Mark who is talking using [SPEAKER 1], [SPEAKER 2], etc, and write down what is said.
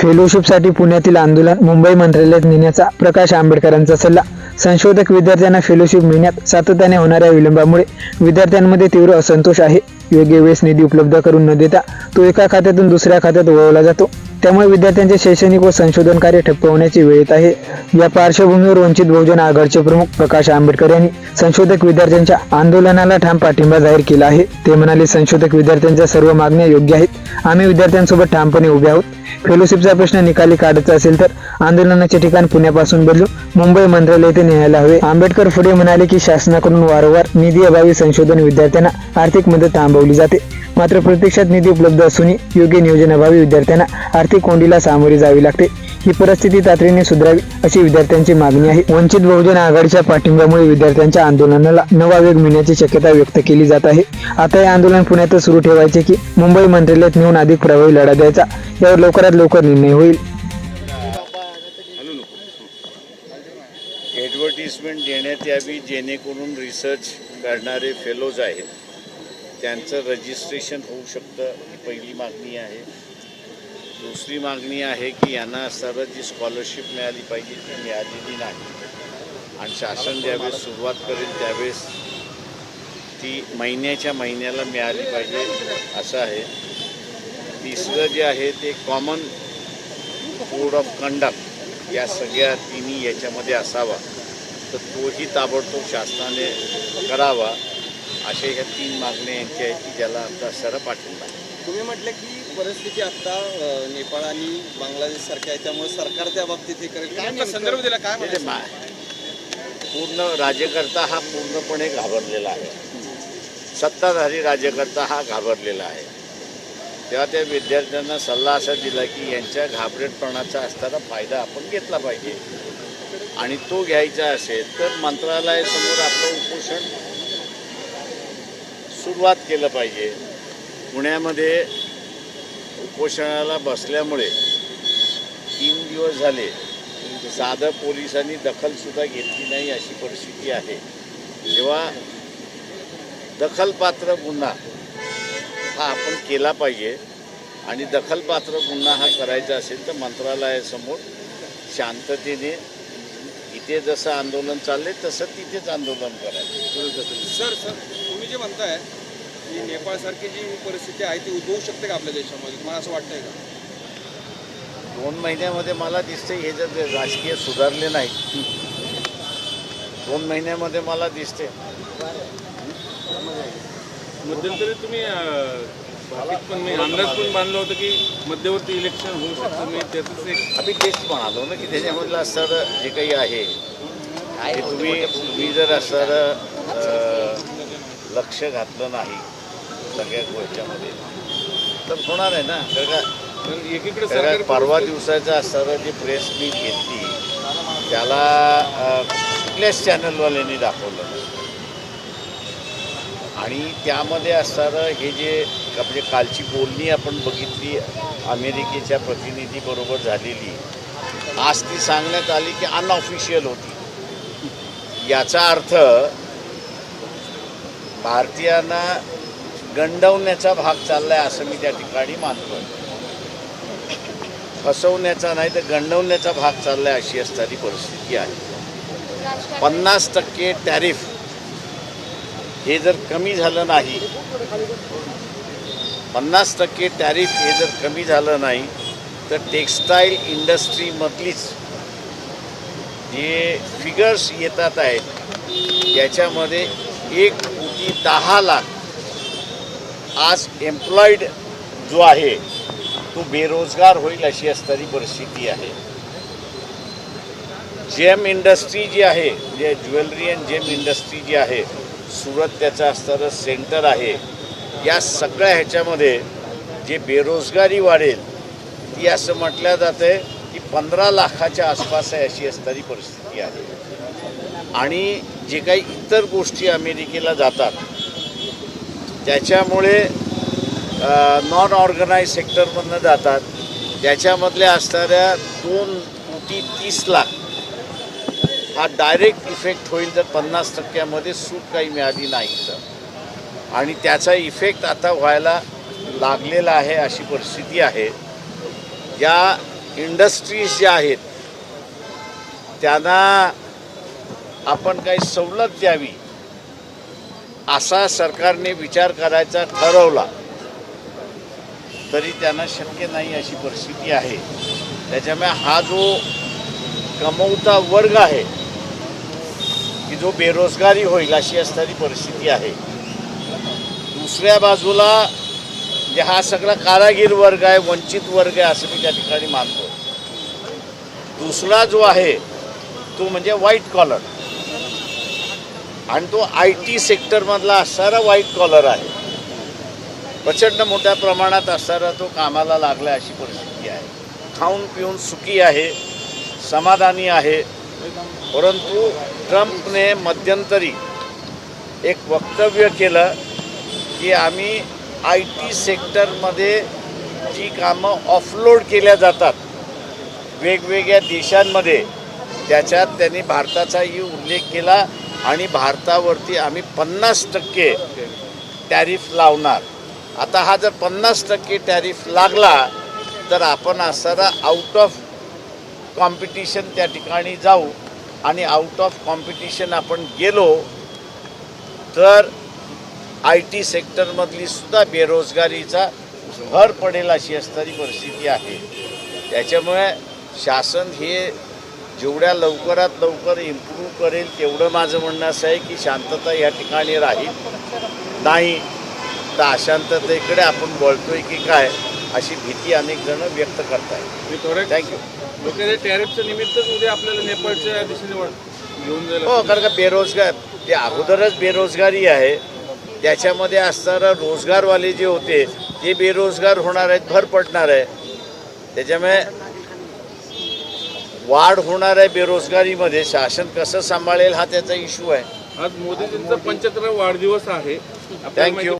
[SPEAKER 1] फेलोशिपसाठी पुण्यातील आंदोलन मुंबई मंत्रालयात नेण्याचा प्रकाश आंबेडकरांचा सल्ला. संशोधक विद्यार्थ्यांना फेलोशिप मिळण्यात सातत्याने होणाऱ्या विलंबामुळे विद्यार्थ्यांमध्ये तीव्र असंतोष आहे. योग्य वेळेस निधी उपलब्ध करून न देता तो एका खात्यातून दुसऱ्या खात्यात वळवला जातो. त्यामुळे विद्यार्थ्यांचे शैक्षणिक व संशोधन कार्य ठप्प होण्याची वेळ येत आहे. या पार्श्वभूमीवर वंचित बहुजन आघाडीचे प्रमुख प्रकाश आंबेडकर यांनी संशोधक विद्यार्थ्यांच्या आंदोलनाला ठाम पाठिंबा जाहीर केला आहे. ते म्हणाले संशोधक विद्यार्थ्यांच्या सर्व मागण्या योग्य आहेत. आम्ही विद्यार्थ्यांसोबत ठामपणे उभे आहोत. फेलोशिपचा प्रश्न निकाली काढायचा असेल तर आंदोलनाचे ठिकाण पुण्यापासून बदलू. मुंबई मंत्रालय येथे न्यायला हवे. आंबेडकर पुढे म्हणाले की शासनाकडून वारंवार निधी अभावी संशोधन विद्यार्थ्यांना आर्थिक मदत थांबवली जाते. मात्र प्रत्यक्षात निधी उपलब्ध असूनही योग्य नियोजनाभावी विद्यार्थ्यांना आर्थिक कोंडीला सामोरे जावे लागते. ही परिस्थिती तातडीने सुधारावी अशी विद्यार्थ्यांची मागणी आहे. वंचित बहुजन आघाडीच्या पाठिंब्यामुळे विद्यार्थ्यांच्या आंदोलनाला नवा वेग मिळण्याची शक्यता व्यक्त केली जात आहे. आता हे आंदोलन पुण्यातच सुरू ठेवायचे की मुंबई मंत्रालयात नेऊन अधिक प्रभावी लढा द्यायचा. यावर लवकरात लवकर निर्णय होईल.
[SPEAKER 2] ॲडव्हर्टिजमेंट देण्यात यावी जेणेकरून रिसर्च करणारे फेलोज आहेत. त्यांचं रजिस्ट्रेशन होऊ शकतं ही पहिली मागणी आहे. दुसरी मागणी आहे की यांना सर्व जी स्कॉलरशिप मिळाली पाहिजे ती मिळालेली नाही. आणि शासन ज्यावेळेस सुरुवात करेल त्यावेळेस ती महिन्याच्या महिन्याला मिळाली पाहिजे असं आहे. तिसरं जे आहे ते कॉमन कोड ऑफ कंडक्ट या सगळ्या तिन्ही याच्यामध्ये असावा. तर तोही ताबडतोब शासनाने करावा अशा ह्या तीन मागण्या यांच्या आहेत की ज्याला आमचा सारा पाठिंबा
[SPEAKER 3] तुम्ही म्हटलं की परिस्थिती आता नेपाळ आणि बांगलादेश सारख्या आहे त्यामुळे सरकार त्या बाबतीत हे करेल. संदर्भ दिला काय
[SPEAKER 2] म्हणजे पूर्ण राज्यकर्ता हा पूर्णपणे घाबरलेला आहे. सत्ताधारी राज्यकर्ता हा घाबरलेला आहे. तेव्हा त्या विद्यार्थ्यांना सल्ला असा दिला की यांच्या घाबरेटपणाचा असताना फायदा आपण घेतला पाहिजे. आणि तो घ्यायचा असेल तर मंत्रालयासमोर आपलं उपोषण सुरुवात केलं पाहिजे. पुण्यामध्ये उपोषणाला बसल्यामुळे तीन दिवस झाले. साधं पोलिसांनी दखलसुद्धा घेतली नाही अशी परिस्थिती आहे. जेव्हा दखलपात्र गुन्हा हा आपण केला पाहिजे आणि दखलपात्र गुन्हा हा करायचा असेल तर मंत्रालयासमोर शांततेने इथे जसं आंदोलन चाललंय तसं तिथेच आंदोलन करायचं.
[SPEAKER 3] सर सर तुम्ही जे म्हणताय की नेपाळसारखी जी परिस्थिती आहे ती उद्भवू शकते का आपल्या देशामध्ये? तुम्हाला असं वाटतंय का?
[SPEAKER 2] दोन महिन्यामध्ये मला दिसते हे जर राजकीय सुधारले नाही दोन महिन्यामध्ये मला दिसते
[SPEAKER 4] मध्यंतरी तुम्ही पण मी अंदाज पण बांधलं होतं की मध्यवर्ती इलेक्शन होऊ शकतं मी त्याचंच एक
[SPEAKER 2] आम्ही तेच म्हणालो ना की त्याच्यामधलं असणारं जे काही आहे ते तुम्ही तुम्ही जर असणारं अं, लक्ष घातलं नाही सगळ्या गोष्टीमध्ये तर होणार आहे ना? कारण का
[SPEAKER 4] एकीकडे
[SPEAKER 2] परवा दिवसाचं असणारं जी प्रेस मीट घेतली त्याला कुठल्याच चॅनलवाल्यांनी दाखवलं. आणि त्यामध्ये असणारं हे जे म्हणजे कालची बोलणी आपण बघितली अमेरिकेच्या प्रतिनिधीबरोबर झालेली आज ती सांगण्यात आली की अनऑफिशियल होती. याचा अर्थ भारतीयांना गंडवण्याचा भाग चाललाय असं मी त्या ठिकाणी मानतो. फसवण्याचा नाही तर गंडवण्याचा भाग चाललाय अशी असणारी परिस्थिती आहे. पन्नास टक्के टॅरिफ हे जर कमी झालं नाही पन्नास टक्के टॅरिफ हे जर कमी झालं नाही तर टेक्स्टाईल इंडस्ट्रीमधलीच जे फिगर्स येतात आहेत त्याच्यामध्ये एक कोटी दहा लाख आज एम्प्लॉईड जो आहे तो बेरोजगार होईल अशी असणारी परिस्थिती आहे. जेम इंडस्ट्री जी आहे जे ज्वेलरी अँड जेम इंडस्ट्री जी आहे सुरत त्याचं असणारं सेंटर आहे. या सगळ्या ह्याच्यामध्ये जे बेरोजगारी वाढेल ती असं म्हटलं जातं आहे की पंधरा लाखाच्या आसपास आहे अशी असणारी परिस्थिती आहे. आणि जे काही इतर गोष्टी अमेरिकेला जातात त्याच्यामुळे नॉन ऑर्गनाईज सेक्टरमधनं जातात. ज्याच्यामधल्या असणाऱ्या दोन कोटी तीस लाख हा डायरेक्ट इफेक्ट होईल जर पन्नास टक्क्यामध्ये सूट काही मिळाली नाही तर आणि त्याचा इफेक्ट आता व्हायला लागलेला आहे अशी परिस्थिती आहे. या इंडस्ट्रीज ज्या आहेत त्यांना आपण काही सवलत द्यावी. असा सरकारने विचार करायचा ठरवला तरी त्यांना शक्य नाही अशी परिस्थिती आहे. त्याच्यामुळे हा जो कमवता वर्ग आहे की जो बेरोजगारी होईल अशी असणारी परिस्थिती आहे. दुसऱ्या बाजूला जे हा सगळा कारागीर वर्ग आहे वंचित वर्ग आहे असं मी त्या ठिकाणी मानतो. दुसरा जो आहे तो म्हणजे व्हाईट कॉलर आणि तो आय टी सेक्टरमधला असणारा व्हाईट कॉलर आहे. प्रचंड मोठ्या प्रमाणात असणारा तो कामाला लागला अशी परिस्थिती आहे. खाऊन पिऊन सुखी आहे समाधानी आहे. परंतु ट्रम्पने मध्यंतरी एक वक्तव्य केलं की आम्ही आय टी सेक्टरमध्ये जी कामं ऑफलोड केल्या जातात वेगवेगळ्या देशांमध्ये त्याच्यात त्यांनी भारताचाही उल्लेख केला. आणि भारतावरती आम्ही पन्नास टक्के टॅरिफ लावणार. आता हा जर पन्नास टक्के टॅरिफ लागला तर आपण असणारा आउट ऑफ कॉम्पिटिशन त्या ठिकाणी जाऊ आणि आउट ऑफ कॉम्पिटिशन आपण गेलो तर आय टी सेक्टरमधली सुद्धा बेरोजगारीचा भर पडेल अशी असणारी परिस्थिती आहे. त्याच्यामुळे शासन हे जेवढ्या लवकरात लवकर इम्प्रूव्ह करेल तेवढं माझं म्हणणं असं आहे की शांतता या ठिकाणी राहील. नाही तर अशांततेकडे आपण बोलतोय की काय अशी भीती अनेक जण व्यक्त करतायत. थँक्यू
[SPEAKER 4] लोकांच्या टॅरिफच्या निमित्तच उद्या आपल्याला नेपाळच्या दिशेने घेऊन जायला
[SPEAKER 2] हो कारण का बेरोजगार ते अगोदरच बेरोजगारी आहे. त्याच्यामध्ये असणारा रोजगारवाले जे होते ते बेरोजगार होणार आहेत भर पडणार आहे. त्याच्यामुळे वाढ होणार आहे बेरोजगारीमध्ये शासन कसं सांभाळेल हा त्याचा इश्यू आहे
[SPEAKER 4] आज मोदीजींचा पंच्याहत्तरावा वाढदिवस आहे
[SPEAKER 2] you.